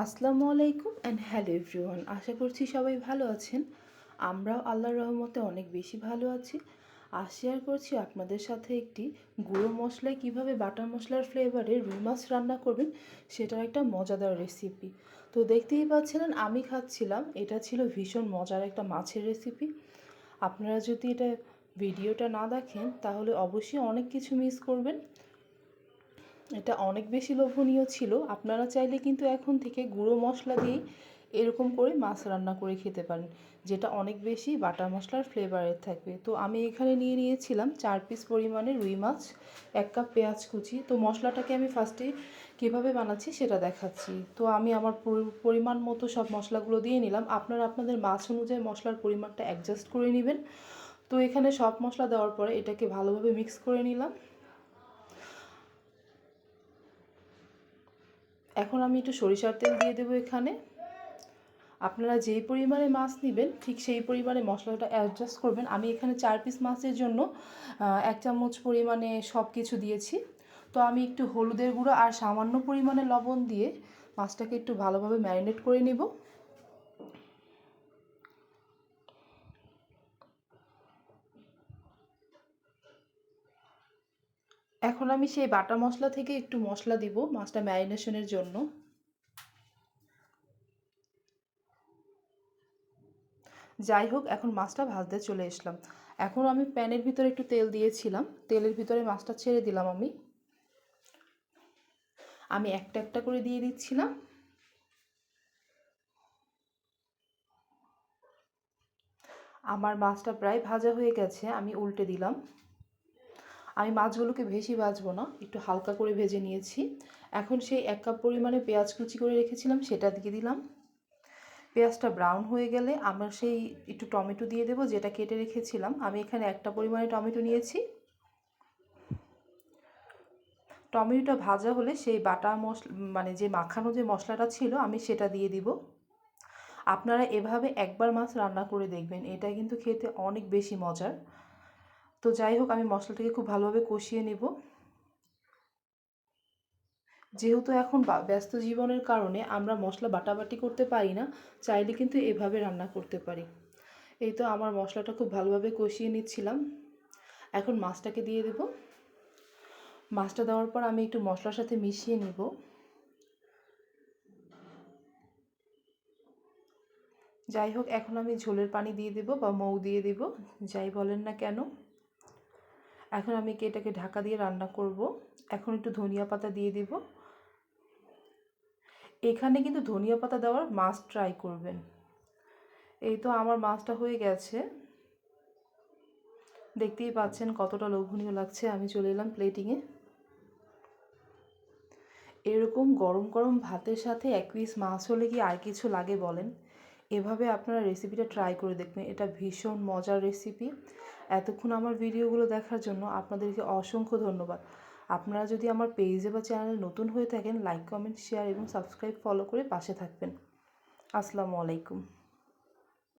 আসসালামু আলাইকুম and hello everyone আশা করছি সবাই ভালো আছেন। আমরাও আল্লাহর রহমতে অনেক বেশি ভালো আছি। আর শেয়ার করছি আপনাদের সাথে একটি গুঁড়ো মশলায় কীভাবে বাটার মশলার ফ্লেভারে রুই মাছ রান্না করবেন, সেটার একটা মজাদার রেসিপি তো দেখতেই পাচ্ছিলেন আমি খাচ্ছিলাম, এটা ছিল ভীষণ মজার একটা মাছের রেসিপি আপনারা যদি এটা ভিডিওটা না দেখেন, তাহলে অবশ্যই অনেক কিছু মিস করবেন। এটা অনেক বেশি লোভনীয় ছিল। আপনারা চাইলে কিন্তু এখন থেকে গুঁড়ো মশলা দিয়েই এরকম করে মাছ রান্না করে খেতে পারেন, যেটা অনেক বেশি বাটার মশলার ফ্লেভারের থাকবে। তো আমি এখানে নিয়ে নিয়েছিলাম চার পিস পরিমাণে রুই মাছ, এক কাপ পেঁয়াজ কুচি। তো মশলাটাকে আমি ফার্স্টে কীভাবে বানাচ্ছি সেটা দেখাচ্ছি। তো আমি আমার পরিমাণ মতো সব মশলাগুলো দিয়ে নিলাম। আপনারা আপনাদের মাছ অনুযায়ী মশলার পরিমাণটা অ্যাডজাস্ট করে নেবেন। তো এখানে সব মশলা দেওয়ার পরে এটাকে ভালোভাবে মিক্স করে নিলাম। এখন আমি একটু সরিষার তেল দিয়ে দেবো এখানে। আপনারা যেই পরিমাণে মাছ নেবেন, ঠিক সেই পরিমাণে মশলাটা অ্যাডজাস্ট করবেন। আমি এখানে চার পিস মাছের জন্য এক চামচ পরিমাণে সব কিছু দিয়েছি। তো আমি একটু হলুদের গুঁড়ো আর সামান্য পরিমাণে লবণ দিয়ে মাছটাকে একটু ভালোভাবে ম্যারিনেট করে নেব। এখন আমি সেই বাটা মশলা থেকে একটু মশলা দিব মাছটা ম্যারিনেশনের জন্য। যাই হোক, এখন মাছটা ভাজতে চলে এসলাম। এখন আমি প্যানের ভিতরে একটু তেল দিয়েছিলাম। তেলের ভিতরে মাছটা ছেড়ে দিলাম আমি। আমি একটা একটা করে দিয়ে দিচ্ছিলাম। আমার মাছটা প্রায় ভাজা হয়ে গেছে, আমি উল্টে দিলাম। আমি মাছগুলোকে বেশি ভাজবো না, একটু হালকা করে ভেজে নিয়েছি। এখন সেই এক কাপ পরিমাণে পেঁয়াজ কুচি করে রেখেছিলাম, সেটা দিয়ে দিলাম। পেঁয়াজটা ব্রাউন হয়ে গেলে আমার সেই একটু টমেটো দিয়ে দেবো, যেটা কেটে রেখেছিলাম। আমি এখানে একটা পরিমাণে টমেটো নিয়েছি। টমেটোটা ভাজা হলে সেই বাটা মশলা মানে যে মাখানো যে মশলাটা ছিল, আমি সেটা দিয়ে দিব। আপনারা এভাবে একবার মাছ রান্না করে দেখবেন, এটা কিন্তু খেতে অনেক বেশি মজার। তো যাই হোক, আমি মশলাটাকে খুব ভালোভাবে কষিয়ে নেব। যেহেতু এখন ব্যস্ত জীবনের কারণে আমরা মশলা বাটাবাটি করতে পারি না, চাইলে কিন্তু এভাবে রান্না করতে পারি। এই তো আমার মশলাটা খুব ভালোভাবে কষিয়ে নিচ্ছিলাম। এখন মাছটাকে দিয়ে দেব। মাছটা দেওয়ার পর আমি একটু মশলার সাথে মিশিয়ে নিব। যাই হোক, এখন আমি ঝোলের পানি দিয়ে দেব বা মৌ দিয়ে দেব, যাই বলেন না কেন। এখন আমি এটাকে ঢাকা দিয়ে রান্না করব? এখন একটু ধনিয়া পাতা দিয়ে দেব। এখানে কিন্তু ধনিয়া পাতা দেওয়ার মাছ ট্রাই করবেন। এই তো আমার মাছটা হয়ে গেছে। দেখতেই পাচ্ছেন কতটা লোভনীয় লাগছে। আমি চলে এলাম প্লেটিংয়ে এরকম গরম গরম ভাতের সাথে এক পিস মাছ হলে কি আর কিছু লাগে বলেন? এভাবে আপনারা রেসিপিটা ট্রাই করে দেখবেন। এটা ভীষণ মজার রেসিপি এতক্ষণ আমার ভিডিওগুলো দেখার জন্য আপনাদেরকে অসংখ্য ধন্যবাদ। আপনারা যদি আমার পেজে বা চ্যানেলে নতুন হয়ে থাকেন লাইক কমেন্ট শেয়ার এবং সাবস্ক্রাইব ফলো করে পাশে থাকবেন। আসসালামু আলাইকুম।